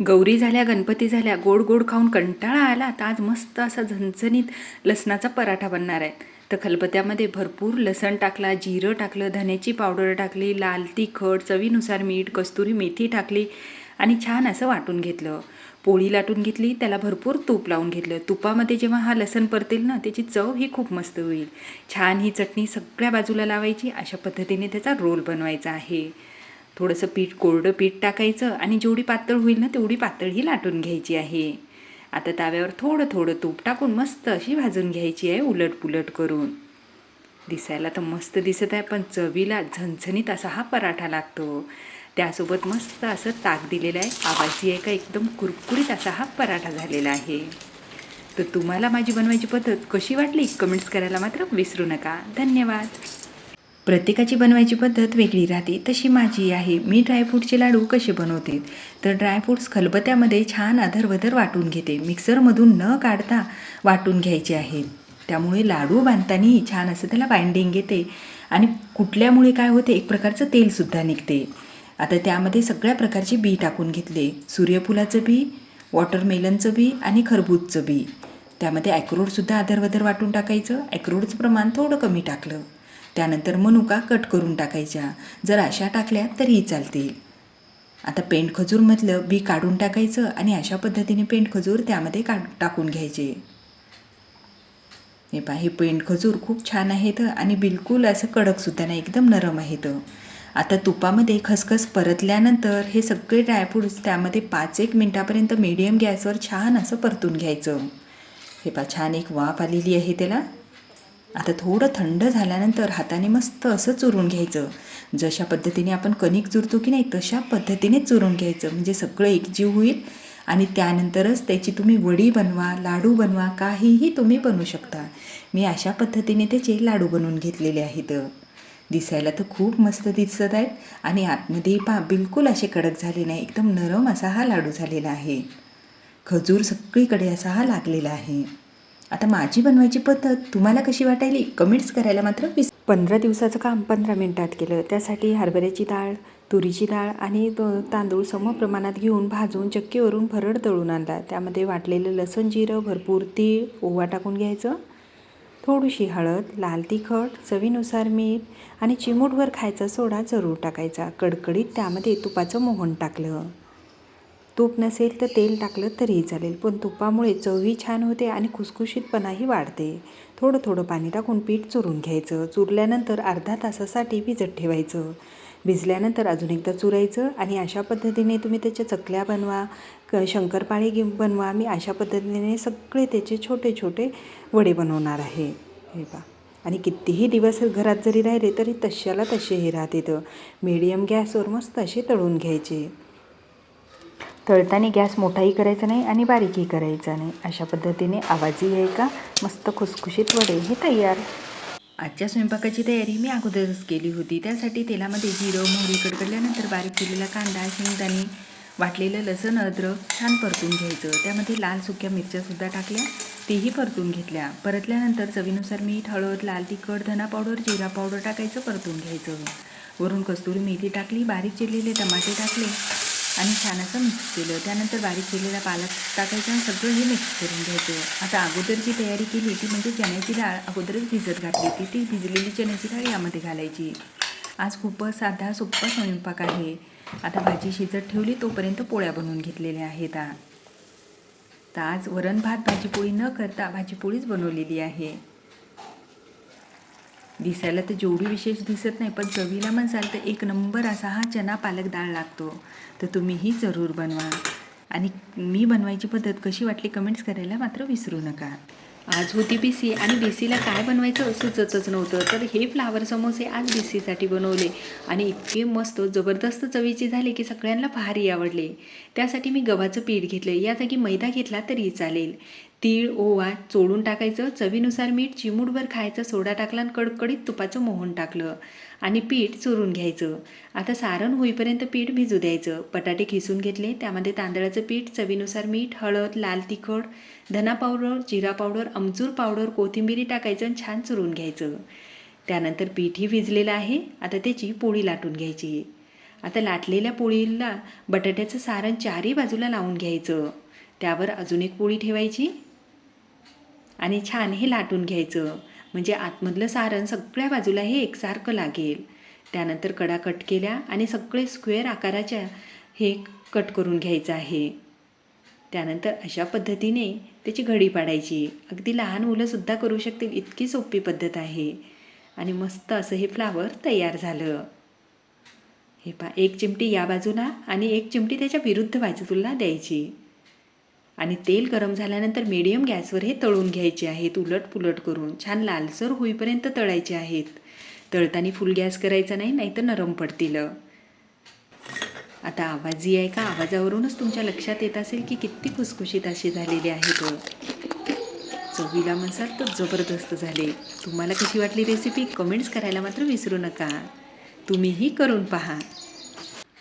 गौरी झाल्या गणपती झाल्या गोड गोड खाऊन कंटाळा आला तर आज मस्त असा झणझणीत लसणाचा पराठा बनणार आहे. तर खलबत्यामध्ये भरपूर लसण टाकला जिरं टाकलं धन्याची पावडर टाकली लाल तिखट चवीनुसार मीठ कस्तुरी मेथी टाकली आणि छान असं वाटून घेतलं. पोळी लाटून घेतली त्याला भरपूर तूप लावून घेतलं. तुपामध्ये जेव्हा हा लसण परतेल ना त्याची चव ही खूप मस्त होईल. छान ही चटणी सगळ्या बाजूला लावायची अशा पद्धतीने त्याचा रोल बनवायचा आहे. थोडंसं पीठ कोरडं पीठ टाकायचं आणि जेवढी पातळ होईल ना तेवढी पातळ ही लाटून घ्यायची आहे. आता तव्यावर थोडं थोडं तूप टाकून मस्त अशी भाजून घ्यायची आहे उलट पुलट करून. दिसायला तर मस्त दिसत आहे पण चवीला झणझणीत असा हा पराठा लागतो. त्यासोबत मस्त असं ताक दिलेलं आहे. आवाजी आहे का एकदम कुरकुरीत असा हा पराठा झालेला आहे. तर तुम्हाला माझी बनवायची पद्धत कशी वाटली? कमेंट्स करायला मात्र विसरू नका. धन्यवाद. प्रत्येकाची बनवायची पद्धत वेगळी राहते. तशी माझी आहे. मी ड्रायफ्रूटचे लाडू कसे बनवते? तर ड्रायफ्रूट्स खलबत्यामध्ये छान अधरवधर वाटून घेते. मिक्सरमधून न काढता वाटून घ्यायचे आहेत त्यामुळे लाडू बांधतानाही छान असं त्याला बाइंडिंग येते आणि कुठल्यामुळे काय होते? एक प्रकारचं तेलसुद्धा निघते. आता त्यामध्ये सगळ्या प्रकारचे बी टाकून घेतले. सूर्यफुलाचं बी वॉटरमेलनचं बी आणि खरबूजचं बी. त्यामध्ये ॲक्रोडसुद्धा अधरवधर वाटून टाकायचं. ॲक्रोडचं प्रमाण थोडं कमी टाकलं. त्यानंतर मनुका कट करून टाकायच्या. जर अशा टाकल्या तरीही चालतील. आता पेंट खजूरमधलं बी काढून टाकायचं आणि अशा पद्धतीने पेंट खजूर त्यामध्ये का टाकून घ्यायचे. हे पहा हे पेंट खजूर खूप छान आहेत आणि बिलकुल असं कडकसुद्धा नाही एकदम नरम आहेत. आता तुपामध्ये खसखस परतल्यानंतर हे सगळे ड्रायफ्रूट्स त्यामध्ये पाच एक मिनटापर्यंत मीडियम गॅसवर छान असं परतून घ्यायचं. हे पहा छान एक वाफ आलेली आहे त्याला. आता थोडं थंड झाल्यानंतर हाताने मस्त असं चुरून घ्यायचं. जशा पद्धतीने आपण कणिक चुरतो की नाही तशा पद्धतीने चुरून घ्यायचं. म्हणजे सगळं एकजीव होईल आणि त्यानंतरच त्याची तुम्ही वडी बनवा लाडू बनवा काहीही तुम्ही बनवू शकता. मी अशा पद्धतीने त्याचे लाडू बनवून घेतलेले आहेत. दिसायला तर खूप मस्त दिसत आहेत आणि आतमध्ये पा बिलकुल असे कडक झाले नाही. एकदम नरम असा हा लाडू झालेला आहे. खजूर सगळीकडे असा हा लागलेला आहे. आता माझी बनवायची पद्धत तुम्हाला कशी वाटायली? कमेंट्स करायला मात्र विस पंधरा दिवसाचं काम पंधरा मिनटात केलं. त्यासाठी हरभऱ्याची डाळ तुरीची डाळ आणि तांदूळ सम प्रमाणात घेऊन भाजून चक्कीवरून भरड तळून आणला. त्यामध्ये वाटलेलं लसण जिरं भरपूर तीळ ओवा टाकून घ्यायचं. थोडीशी हळद लाल तिखट चवीनुसार मीठ आणि चिमूटभर खायचा सोडा जरूर टाकायचा. कडकडीत त्यामध्ये तुपाचं मोहन टाकलं. तूप नसेल तर तेल टाकलं तरीही चालेल पण तुपामुळे चवही छान होते आणि खुसखुशीतपणाही वाढते. थोडं थोडं पाणी टाकून पीठ चुरून घ्यायचं. चुरल्यानंतर अर्धा तासासाठी भिजत ठेवायचं. भिजल्यानंतर अजून एकदा चुरायचं आणि अशा पद्धतीने तुम्ही त्याच्या चकल्या बनवा क शंकरपाळी घे बनवा. मी अशा पद्धतीने सगळे त्याचे छोटे छोटे वडे बनवणार आहे. हे पा आणि कितीही दिवस घरात जरी राहिले तरी तशाला तसेही राहते तर मीडियम गॅसवर मस्त असे तळून घ्यायचे. तळताना गॅस मोठाही करायचा नाही आणि बारीकही करायचा नाही. अशा पद्धतीने आवाजही आहे का मस्त खुसखुशीत वडे हे तयार. आजच्या स्वयंपाकाची तयारी मी अगोदरच केली होती. त्यासाठी तेलामध्ये जिरं मोहरी कडकडल्यानंतर बारीक केलेला कांदा शेंगदाणे वाटलेलं लसण अद्रक छान परतून घ्यायचं. त्यामध्ये लाल सुक्या मिरच्यासुद्धा टाकल्या. तेही परतून घेतल्या. परतल्यानंतर चवीनुसार मीठ हळद लाल तिखट धना पावडर जिरा पावडर टाकायचं परतून घ्यायचं. वरून कस्तुरी मेथी टाकली बारीक चिरलेले टमाटे टाकले. आणि छान असं मिक्स केलं. त्यानंतर बारीक केलेला पालक टाकायचा आणि सगळं हे मिक्स करून घ्यायचं. आता अगोदर जी तयारी केली ती म्हणजे चण्याची डाळ अगोदरच भिजत घातली ती ती भिजलेली चण्याची डाळ यामध्ये घालायची. आज खूपच साधा सोप्पा स्वयंपाक आहे. आता भाजी शिजत ठेवली तोपर्यंत पोळ्या बनवून घेतलेल्या आहेत. तर आज वरण भात भाजीपोळी न करता भाजीपोळीच बनवलेली आहे. दिसायला तर जेवढी विशेष दिसत नाही पण चवीला म्हणसाल तर एक नंबर असा हा चना पालक डाळ लागतो. तर तुम्हीही जरूर बनवा. आणि मी बनवायची पद्धत कशी वाटली कमेंट्स करायला मात्र विसरू नका. आज होती बीसी आणि बीसीला काय बनवायचं सुचतच नव्हतं. तर हे फ्लावर समोसे आज बीसीसाठी बनवले. आणि इतके मस्त जबरदस्त चवीचे झाले की सगळ्यांना भारी आवडले. त्यासाठी मी गव्हाचं पीठ घेतलं या जागी मैदा घेतला तरी चालेल. तीळ ओवा चोळून टाकायचं. चवीनुसार मीठ चिमूटभर खायचं. सोडा टाकला आणि कडकडीत तुपाचं मोहन टाकलं. आणि पीठ चुरून घ्यायचं. आता सारण होईपर्यंत पीठ भिजू द्यायचं. बटाटे खिसून घेतले. त्यामध्ये तांदळाचं पीठ चवीनुसार मीठ हळद लाल तिखट धना पावडर जिरा पावडर अमचूर पावडर कोथिंबिरी टाकायचं आणि छान चुरून घ्यायचं. त्यानंतर पीठही भिजलेलं आहे. आता त्याची पोळी लाटून घ्यायची. आता लाटलेल्या पोळीला बटाट्याचं सारण चारही बाजूला लावून घ्यायचं. त्यावर अजून एक पोळी ठेवायची. आणि छान हे लाटून घ्यायचं. म्हणजे आतमधलं सारण सगळ्या बाजूला हे एकसारखं लागेल. त्यानंतर कडा कट केल्या आणि सगळे स्क्वेअर आकाराच्या हे कट करून घ्यायचं आहे. त्यानंतर अशा पद्धतीने त्याची घडी पाडायची. अगदी लहान मुलंसुद्धा करू शकतील इतकी सोपी पद्धत आहे. आणि मस्त असं हे फ्लावर तयार झालं. हे पा एक चिमटी या बाजूला आणि एक चिमटी त्याच्या विरुद्ध बाजूला द्यायची. आणि तेल गरम झाल्यानंतर मीडियम गॅसवर हे तळून घ्यायचे आहेत उलट पुलट करून. छान लालसर होईपर्यंत तळायचे आहेत. तळताना फुल गॅस करायचा नाही नाहीतर नरम पडतील. आता आवाजी आहे का? आवाजावरूनच तुमच्या लक्षात येत असेल की किती खुसखुशीत असे झालेले आहेत हो. चवीला म्हणसाल तर जबरदस्त झाले. तुम्हाला कशी वाटली रेसिपी कमेंट्स करायला मात्र विसरू नका. तुम्हीही करून पहा.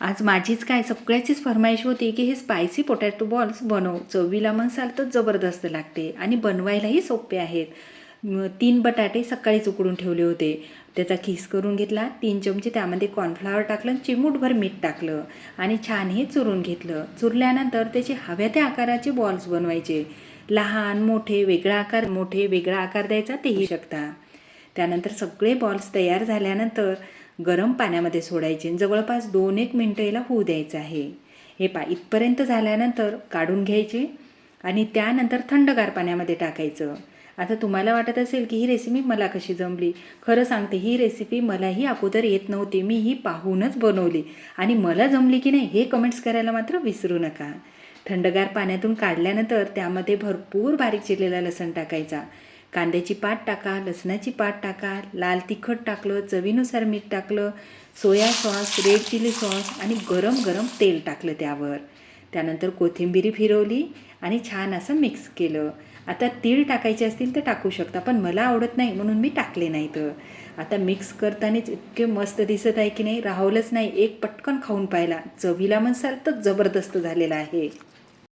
आज माझीच काय सगळ्याचीच फरमाईश होती की हे स्पायसी पोटॅटो बॉल्स बनव. चवीला म्हणसाल तर जबरदस्त लागते. आणि बनवायलाही सोपे आहेत. तीन बटाटे सकाळीच उकडून ठेवले होते. त्याचा खीस करून घेतला तीन चमचे त्यामध्ये कॉर्नफ्लॉवर टाकलं चिमूटभर मीठ टाकलं. आणि छान हे चुरून घेतलं. चुरल्यानंतर त्याचे हव्या त्या आकाराचे बॉल्स बनवायचे. लहान मोठे वेगळा आकार मोठे वेगळा आकार द्यायचा तेही शकता. त्यानंतर सगळे बॉल्स तयार झाल्यानंतर गरम पाण्यामध्ये सोडायचे आणि जवळपास दोन एक मिनटं याला होऊ द्यायचं आहे. हे पा इथपर्यंत झाल्यानंतर काढून घ्यायचे आणि त्यानंतर थंडगार पाण्यामध्ये टाकायचं. आता तुम्हाला वाटत असेल की ही रेसिपी मला कशी जमली? खरं सांगते ही रेसिपी मलाही अगोदर येत नव्हती. मी ही पाहूनच बनवली. आणि मला जमली की नाही हे कमेंट्स करायला मात्र विसरू नका. थंडगार पाण्यातून काढल्यानंतर त्यामध्ये भरपूर बारीक चिरलेला लसण टाकायचा. कांद्याची पात टाका लसणाची पात टाका लाल तिखट टाकलं चवीनुसार मीठ टाकलं soya sauce red chilli sauce आणि गरम गरम तेल टाकलं त्यावर. त्यानंतर कोथिंबिरी फिरवली आणि छान असं मिक्स केलं. आता तीळ टाकायचे असतील तर टाकू शकता पण मला आवडत नाही म्हणून मी टाकले नाही तर आता मिक्स करतानाच इतके मस्त दिसत आहे की नाही राहवलंच नाही एक पटकन खाऊन पाहिला. चवीला म्हणसाल तर जबरदस्त झालेला आहे.